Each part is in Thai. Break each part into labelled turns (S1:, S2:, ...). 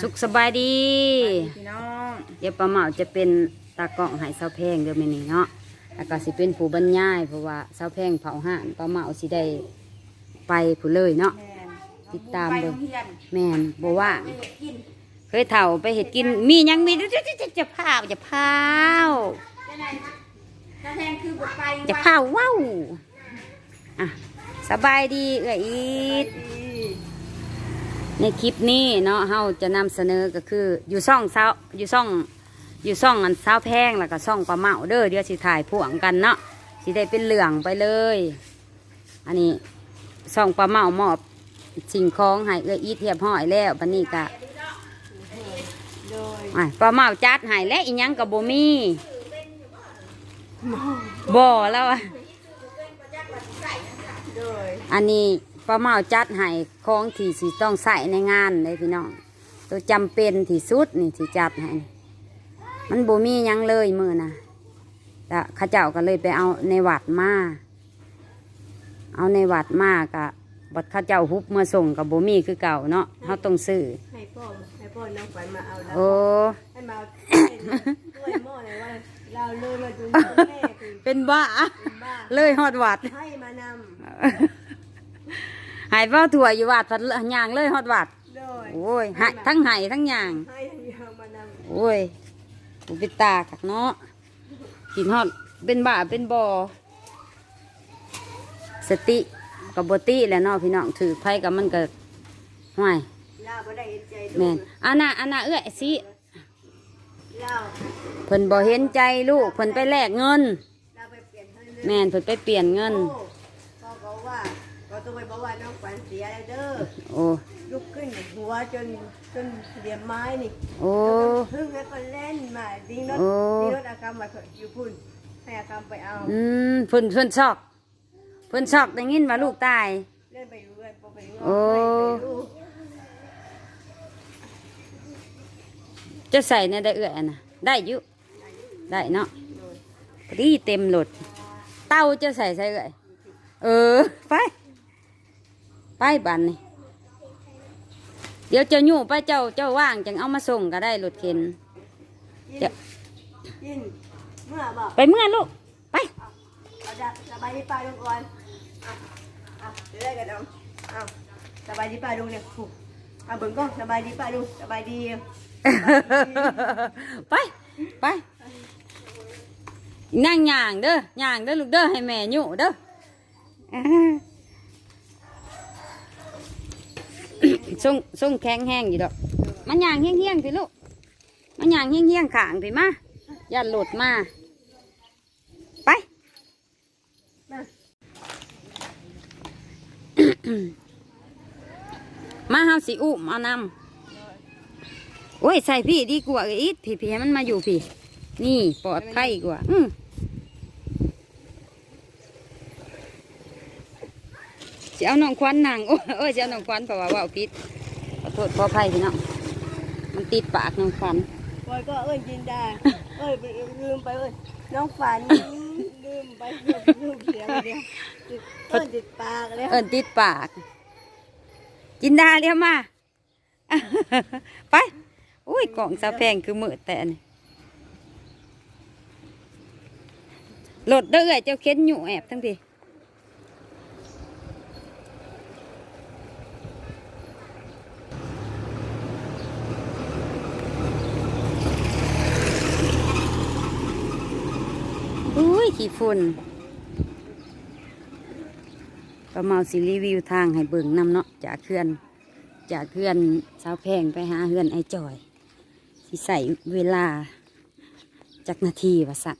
S1: สุขสบายดี
S2: พี่น้อง
S1: เดี๋ยวป้าเหมาจะเป็นตากล้องให้เสาแพงเดี๋ยวมื้อนี้เนาะแล้วก็สิเป็นผู้บรรยายเพราะว่าเสาแพงเผาห่านป้าเหมาสิได้ไปผู้เลยเนาะ
S2: แม่น
S1: ติดตาม
S2: ไป
S1: เบิ่
S2: โรงงเรียน
S1: แม่นบ่ว่า
S2: ไปเฮ็ดกิน
S1: เคยเถ่าไปเห็ดกินมีหยังมีจะจะจะจะพาวจะพาว
S2: จะไหนนะตาแทงคือบ่ไป
S1: จะพาวว้าวอะสบายดีเอ้ยอีด ในคลิปนี้เนาะเฮาจะนำเสนอก็คืออยู่ซ่องเสาอยู่ซ่องอยู่ซ่องอันเสาแพงแล้วก็ซ่องปลาเมาเด้อเดี๋ยวสิถ่ายพ่วงกันเนาะสิได้เป็นเหลืองไปเลย อันนี้ซ่องปลาเมามอบสิ่งของให้เอื้ออีทเทียบห้อยแล้วบันนี้ก็
S2: โดย
S1: อะปลาเมาจัดให้และอีหยังกับโบมี่บ่แล้วอะอันนี้ ปลาเมาจัดให้ของที่สิต้องใส่ในงานเลยพี่น้อง ตัวจำเป็นที่สุดนี่ที่จัดให้นี่มันบ่มีหยังเลยมือนะแต่เข้าเจ้าก็เลยไปเอาในวัดมา เอาในวัดมากะบัดเข้าเจ้าฮุบเมื่อส่งกับบ่มีคือเก่าเนาะเขาต้องซื้อ
S2: ให้พ่อให้พ่อน้องฝันมาเอาแล้ว
S1: โอ้
S2: ให้มาเอาด้วยหม้อเลยว่าเราเลยมาดูแม่คือ
S1: เป็นบ้า
S2: เป็นบ้า
S1: เลยฮอดวัด
S2: ให้มาน
S1: หายเฝ้าถั่วอยู่วัดพัดย่างเลยฮอดวัดำ
S2: โดย
S1: โอ้ยหายทั้งหายทั้งย่าง
S2: ให้ทั้งยาวมานำ
S1: โอ้ยกูเป็นตากักเนาะกินฮอดเป็นบ่าเป็นบ่อสติกับบติแหล้วเนาะพี่น้องถือไพ่กับมันก็ห่วย
S2: ลาบ่ได้เห็นใจดู
S1: แม่นอันน่ะอันน่ะเอื้อยสิ
S2: ลา
S1: เพิ่นบ่เห็นใจลูกเพิ่นไปแลกเงิน
S2: ลาไปเปลี่ยนให้เลย
S1: แม่นเพิ่นไปเปลี่ยนเงิน
S2: โอ้พ่อบอกว่า ก็ต้องไปบอกว่าน้องขวัญเสียแล้วเด้อ
S1: โอ้
S2: ลุกขึ้นหัวจนจนเหลี่ยมไม้นี่
S1: โอ้
S2: พึ่งแล้วก็เล่นมาดิ้งรถ
S1: โอ้
S2: ดิ้งรถอากรรมมาอยู่พุ่นให้อากรรมไปเอา
S1: อืมเพิ่นเพิ่นช็อกเพิ่นช็อกได้ยินว่าลูกตาย
S2: เล่นไปเรื่อยไปเรื่อย
S1: โอ้
S2: ไปรู้
S1: จะใส่เนี่ยได้เอื้อยอันน่ะได้อยู่ได้เนาะพอดีเต็มรถเต้าจะใส่ใส่เลยเออ ไป ไปบันนี่เดี๋ยวเจ้าอยู่ไปเจ้าเจ้าว่างจังเอามาส่งก็ได้รถเข็น
S2: กิน
S1: เดี๋ยว
S2: กินเมื่อบอก
S1: ไปเมื่อลูกไป
S2: เอาจะสบายดีป้าลุงก่อนเอาเอาเดี๋ยวได้กันเอาเอาสบายดีป้าลุงเนี่ยผูกเอาเบิ่งกล้องสบายดีป้าลุงสบายดี
S1: ไปไปนั่งย่างเด้อย่างเด้อลูกเด้อให้แม่อยู่เด้อ ส่งส่งแข็งแห้งอยู่ดอก มันยางเฮี้ยงเฮี้ยงๆสิลูก มันยางเฮี้ยงเฮี้ยงๆขางสิมาอย่าหลุดมา ไป
S2: มา
S1: มาเฮาสิอุ้มเอานำโอ้ยใส่พี่ดีกว่าอีกพี่พี่มันมาอยู่พี่ นี่ปลอดภัยกว่า อื มสิเอาน้องควันนางโอ้ยเอ้ยสิเอาน้องควันเพราะว่าเว่าผิดขอโทษขออภัยพี่น้องมันติดปากน้องควัน
S2: บอยก็เอ้ยจินดาเอ้ยลืมไปเอ้ยน้องฝันลืมไปลืมลืมเสียงเดียวติดเอ้ยติดปากแล้ว
S1: เอินติดปากกินดาเรียวมาไปอุ้ยกล่องซาแพงคือมือแต่นี่รถเด้อเจ้าเข็นอยู่แอบทั้งที ขี้ฝุ่นก็มาสิรีวิวทางให้เบิ่งนำเนาะจากเขื่อน จากเขื่อนสาวแพงไปหาเฮือนไอ้จอยที่ใส่เวลาจากนาทีว่าสั่น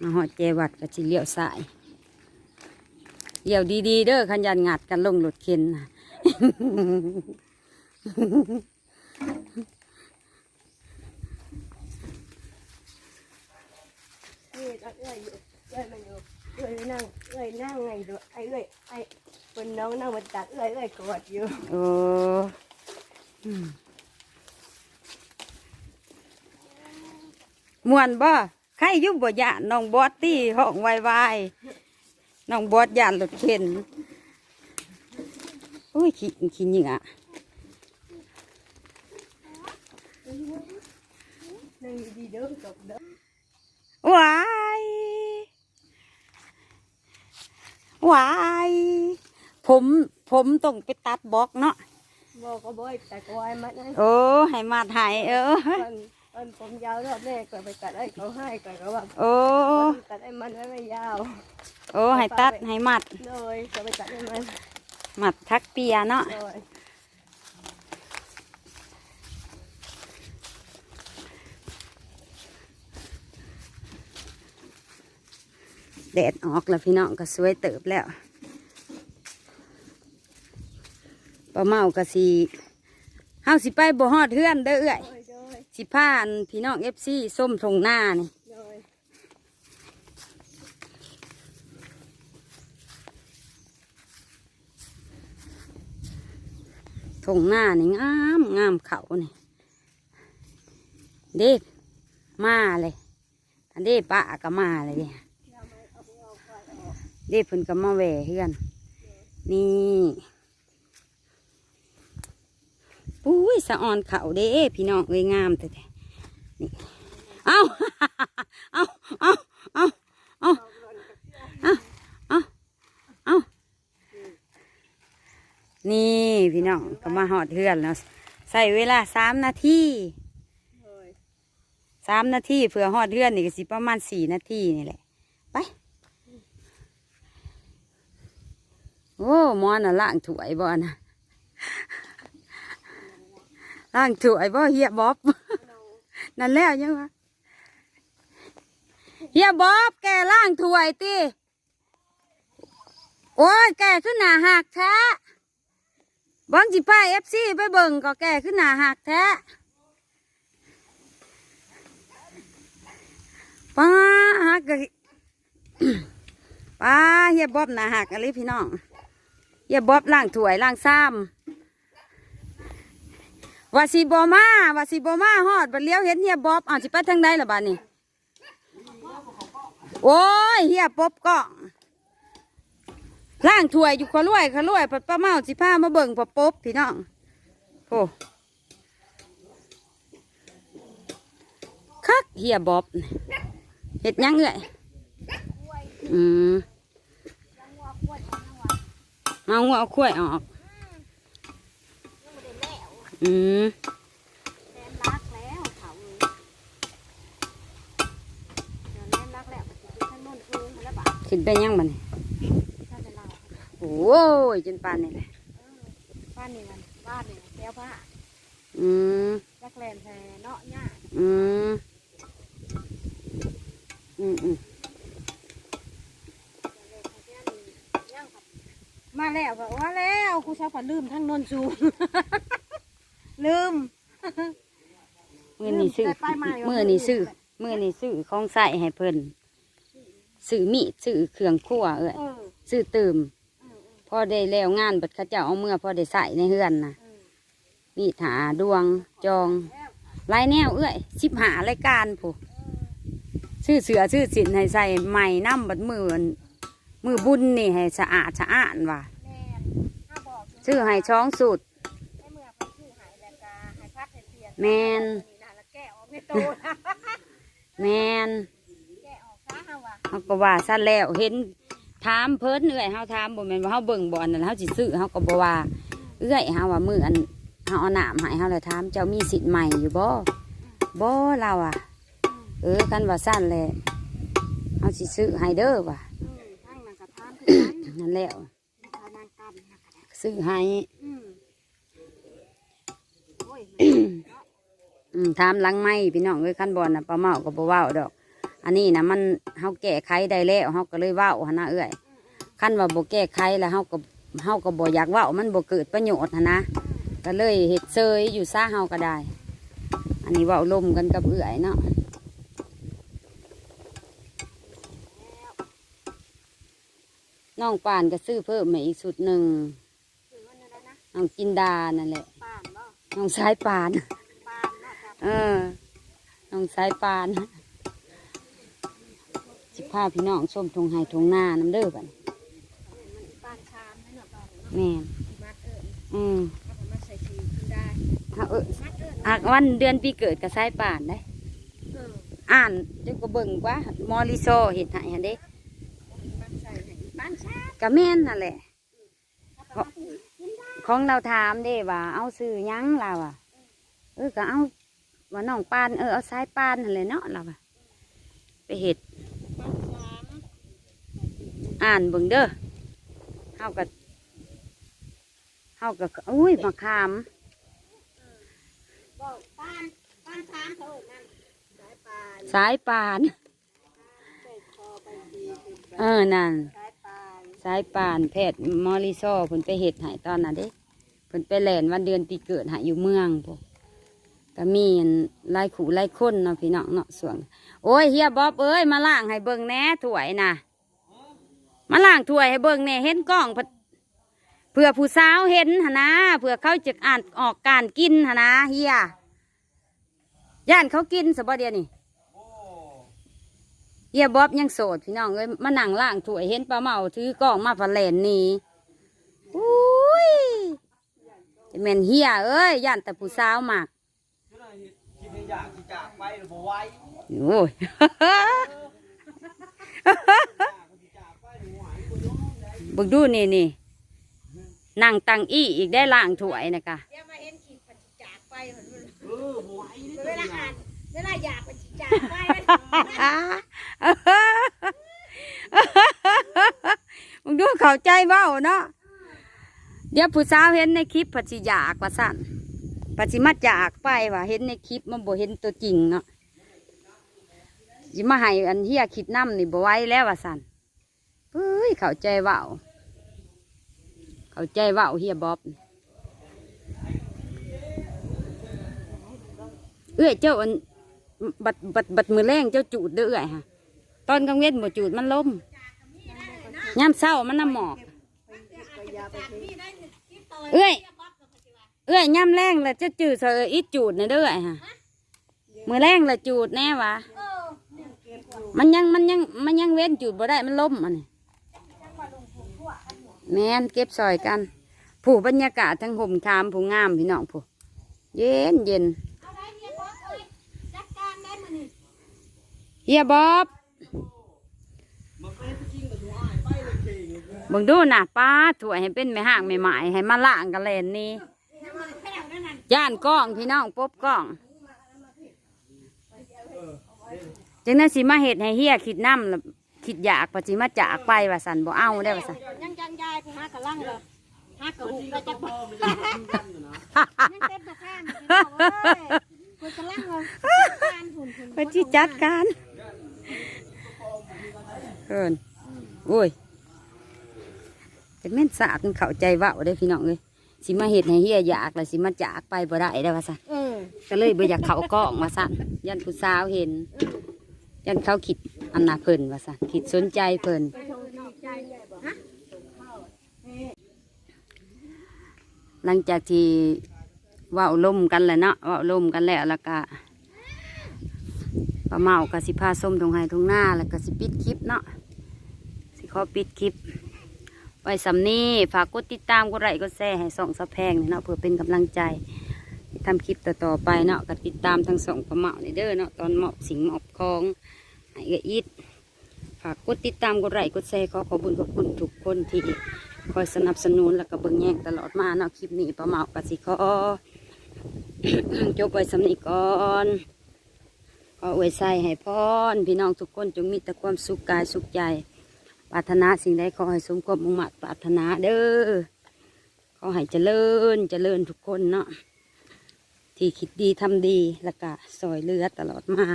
S1: มาหอดเจวัดก็สิเลี้ยวสายเลี้ยวดีๆเด้อขันยันงัดกันลงรถเข็นนะ
S2: นี่ตอนเอ้ยอยู่เอ้ยมันอยู่เอ้ยนั่งเอ้ยนั่งไงดูไอ้เอ้ยไอ้คนน้องนั่งบนตักเอ้ยเอ้ยกอดอยู่
S1: โอ้อืมมวนบ่ใครอยุบบ่ยานน้องบอสตี้ห้องไวๆน้องบอสยานรถเข็นโอ้ยขี้ขี้เหงื่อ
S2: นั่งดีๆเด้อจบเด้อ
S1: ว้าย ว้าย ผมผมต้องไปตัดบล็อกเนาะ
S2: บอกก็บ่อยแต่ก็ไว้มัดนะ
S1: โอ้ให้มาถ่ายเออ
S2: มันมันผมยาวรอบแรกก็ไปตัดให้เขาให้ก็ก็ว่า
S1: โอ้
S2: ตัดให้มันไว้ไม่ยาว
S1: โอ้ให้ตัดให้มัด
S2: เลยจะไปตัดให้มัน
S1: มัดทักเปียเนาะ
S2: เลย
S1: แดดออกแล้วพี่น้องก็สวยเติบแล้วปลาเมากะสีเฮาสิไปบ่ฮอดเฮือนเด้อเอ้อยสิพาอันพี่น้องเอฟซีส้มทงหน้านี่ทงหน้านี่งามงามเขานี่เด็กมาเลยอันเด็ป้าก็มาเลยเนี่ย เด็กเพิ่นก็มาแหวเฮือน นี่ปุ้ยสะออนเขาเด้พี่น้องเอ้ยงามแต่แต่นี่เอาเอาเอาเอาเอาเอาเอาเอานี่พี่น้องก็มาหอดเฮือนแล้วใส่เวลาสามนาที
S2: เลย
S1: สามนาทีเพื่อหอดเฮือนนี่ก็สิประมาณสี่นาทีนี่แหละ ไป โอ้มอน่ะล่างถวยบ่นะล่างถวยบ่เฮียบ๊อบนั่นแล้วยังวะเฮียบ๊อบแกล่างถวยตีโอ้ยแกขึ้นหนาหักแท้บังจิป้าเอฟซีไปเบิ่งก็แกขึ้นหนาหักแท้ป้าหักกะป้าเฮียบ๊อบหนาหักอะไรพี่น้อง เฮียบ๊อบล่างถวยล่างซ้ำวาสิบอมาวาสิบอมาฮอดบัดเลี้ยวเห็นเฮียบ๊อบอ่าวสิไปทางใดล่ะบ้านี้โอ้ยเฮียป๊อบก็ล่างถวยอยู่ขลุ่ยขลุ่ยปัดป้าเมาสิพามาเบิ่งปะป๊บพี่น้องโอ้คักเฮียบ๊อบเห็ดยังเอ่ยอืม เอางัวเอาขั้วออก อืมคิดได้ยังมันโอ้ยจนปานนี่แหละ
S2: ปานนี่มันบ้านนี่แก้วผ้า
S1: อืม
S2: จักแลนแทเนาะย่า
S1: อืมอืมอืม
S2: แล้วครูชาวฝันลืมทั้งนนจูลืม
S1: มือนี่ซื้อ
S2: ได้ป้ายมาอยู่
S1: มือนี่ซื้อมือนี่ซื้อของใส่ให้เพิ่นซื้อมีดซื้อเครื่องครัวเอ้ย
S2: เออ
S1: ซื้อตื่ม
S2: เออ
S1: พอได้แล้วงานบัดเขาเจ้าเอาเมื่อพอได้ใส่ในเฮือนนะ
S2: เออ
S1: มีดหาดวงจองลายแนวเอ้ยสิบหารายการผู้ซื้อเสือซื้อสินให้ใส่ใหม่น้ำบัดมืออันมือบุญนี่ให้สะอาดสะอาดว่ะ
S2: แม่นถ้าบอกอยู่
S1: ซื้อให้ช้องสุด
S2: ให้เมื่อเพิ่นชื่อหายแล้วก็ให้พัดให้เปลี่ยน
S1: แม่น
S2: นี่นะแล้วแกะออกไม่โตนะ
S1: แมน
S2: แกะออกซะฮะว่ะ
S1: เขาก็ว่าซะแล้วเห็นถามเพิ่นเอื้อยเฮาถามบ่แม่นว่าเฮาเบิ่งบ่อนนั่นเฮาสิซื้อเฮาก็บ่ว่าเอื้อยเฮาว่ามืออันเฮาเอาน้ำให้เฮาเลยถามเจ้ามีสิทธิ์ใหม่อยู่บ่บ่เราอะ เออคันว่าสั้นแหละเฮาสิซื้อให้เด้อว่ะ
S2: อืมทั้งนั้นก็ทานคือกัน
S1: นั่นแล้ว
S2: ทานนางกันนะคะ
S1: ซื้อให้
S2: อืมโอ้ย
S1: อืมถามหลังไม้พี่น้องเอ้ยคันบ่น่ะป้าเมาก็บ่เว้าดอก อันนี้นะมันเฮาแก้ไขได้แล้วเฮาก็เลยเว้าหั่นนะเอ้อยคันว่าบ่แก้ไขแล้วเฮาก็เฮาก็บ่อยากเว้ามันบ่เกิดประโยชน์หั่นนะก็เลยเฮ็ดเซยอยู่ซ่าเฮาก็ได้ อันนี้เว้าลมกันกับเอื้อยเนาะน้องป่านก็ซื้อเพิ่มมาอีกสุดหนึ่ง
S2: ถือว่าเนี่ยนะ
S1: น้องจินดานั่นแหละ
S2: ป่านเนาะ
S1: น้องสายป่าน
S2: ป่านเนาะครับ
S1: เออ น้องสายปาน สิพาพี่น้องส้มทงไห้ทงหน้าน้ำเด้อบัดนี้
S2: มันป่านชามนั่นเนาะป่านเนาะ
S1: แม่น
S2: ที่วัดเอิญ
S1: อืม
S2: เอามาใส่ชีขึ้นได้
S1: เอาเออ
S2: มัดเอิ้น
S1: หากวันเดือนปีเกิดกับสายป่านได้
S2: เออ
S1: อ่านเจ้าก็เบิ่งว่ามอลิโซเห็ดให้หันเด้
S2: มัดใส่ให้บ้านชาติ
S1: ก็แม่นนั่นแหละ
S2: เอาไปมัด ขึ้นได้
S1: ของเราถามเด้ว่า เอาซื้อหยังเราอะ เออก็เอาว่าน้องปานเออเอาสายปานนั่นแหละเนาะเราอะไปเห็ด
S2: บ้านสาม
S1: อ่านเบิ่งเด้อเฮากับเฮากับอุ้ยมะขาม
S2: บอกบ้านบ้านสามเขาเอิ้นนั่นสายปาน
S1: สายปาน
S2: ใส่คอไปดีคือ
S1: เออนั่น
S2: สายปาน
S1: สานแพทย์มอลิโซเพิ่นไปเห็ดให้ตอนน่ะเด้เพิ่นไปแหลนวันเดือนปีเกิดให้อยู่เมืองพวกก็มีอันหลายขู่หลายคนเนาะพี่น้องเนาะส่วนโอ้ยเฮียบ๊อบเอ้ยมาล่างให้เบิ่งแน่ถวยน่ะมาล่างถวยให้เบิ่งแน่เห็นกล้องเพื่อผู้สาวเห็นหนะเพื่อเขาจะอ่านออกการกินหนะเฮียย่านเขากินสบเดียวนี่ เฮียบ๊อบยังโสดพี่น้องเอ้ยมานั่งล่างถ้วยเห็นปลาเมาถือกล้องมาฝันแหลนหนี่อุ้ยแมนเฮียเอ้ยย่านแต่ผู้สาวมาก
S3: คิดให้อยากที่จากไปหรือบ่ไหว้
S1: โอ้ย บึกดูนี่นี่นั่งตังอี้อีกได้ล่างถ้วยนะคะ
S2: เดี๋ยวมาเห็นขีดปฏิจากไปเหมือน
S3: เออบ่ไหวนี่
S2: เวลาอ่านเวลาอยากป จากไปมึ
S1: งดูเข้าใจเบ้าเนาะเดี๋ยวผู้สาวเห็นในคลิปปัจจิยากว่าสั่นปัจจิมาจากไปว่าเห็นในคลิปมันบ่เห็นตัวจริงเนาะจิมาให้อันเฮียคิดน้ำนี่บ่ไว้แล้วว่าสั่นเฮ้ยเข้าใจเบ้าเข้าใจเบ้าเฮียบ๊อบเอ้ยเจ้าอัน บัดบัดบัดมือแรงเจ้าจูดเด้อเอื้อยฮะตอนกลางเว้นบ่จูดมันล้มยามเช้ามันน้ำหมอก เอื้อย เอื้อยยามแรงแล้วเจ้าจืดเสยอีจูดในะเด้อเอื้อยฮะมือแรงแล้วจูดแน่วะมันยังมันยังมันยังเว้นจูดบ่ได้มันล้มอันนี้แม่นเก็บซอยกัน ผู้บรรยากาศทั้งห่มคามผู้งามพี่น้องผู้เย็นเย็น
S2: เอาได้เนี่ยบอสเอ้ยจัดการได้มื้อนี้
S1: เฮียบ๊อบ
S3: มันเป็นจริงกับหัวอ้ายไปเลยเก่ง
S1: เบิ่งดูน่ะป้าถั่วยให้เป็นแม่ห่างแม่หมายให้มาล่างกันเลนนี่
S2: น้ำมันแพ้วนั่นน่ะ
S1: ย่านกล้องพี่น้องปบกล้องจังนั้นสิมาเห็ดให้เฮียคิดน้ำแล้วคิดอยากปฏิมาจากไปว่าสันบ่เอาได้ว่าสัน
S2: ยังยังยายไปหากระลังเลยหากระหุกไปจักบ่ยังเต็มตะแคร่พี่น้องเอ้ยคุยกระลังเลยการหุ่นหุ่น
S1: ปฏิจัดการ เอินโอ้ยจะแม่นสากมันเข้าใจเว่าได้อพี่น้องเลยสิมาเห็ดให้เฮียอยากแล้วสิมาจากไปบ่ได้ได้อว่าสัน
S2: เออ
S1: ก็เลยบ่อยากเข้ากล้องว่าสั่นยันผู้สาวเห็น ยันเขาคิดอันนาเพิ่นว่าสั่นคิดสนใจเพิ่น
S2: ไปส่งนอกใจฮะ
S1: หลังจากที่เว่าล่มกันแล้วเนาะเว่าล่มกันแล้วแล้วก็ป้าเมาก็สิพาส้มตรงไห้ตรงหน้าแล้วก็สิปิดคลิปเนาะสิ ขอปิดคลิป ไว้สำนี้ฝากกดติดตามกดไลค์กดแชร์ให้ส่องสะแพงเนาะเพื่อเป็นกำลังใจทำคลิปต่อๆไปเนาะก็ติดตามทั้งสองป้าเมานี่เด้อเนาะตอนเหมาะสิงเหมาะของให้เอื้ออิดฝากกดติดตามกดไลค์กดแชร์ขอขอบุญขอบคุณทุกคนที่คอยสนับสนุนแล้วก็เบิ่งแย่งตลอดมาเนาะคลิปนี้ป้าเมาก็สิขอจบไว้สำนี้ก่อนขออวยใส่ให้พรพี่น้องทุกคนจงมีแต่ความสุขกายสุขใจ ปรารถนาสิ่งใดขอให้สมความมุ่งมั่นปรารถนาเด้อขอให้เจริญเจริญทุกคนเนาะที่คิดดีทำดีแล้วก็ซอยเลือตลอดมา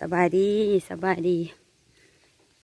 S1: สบายดีสบายดี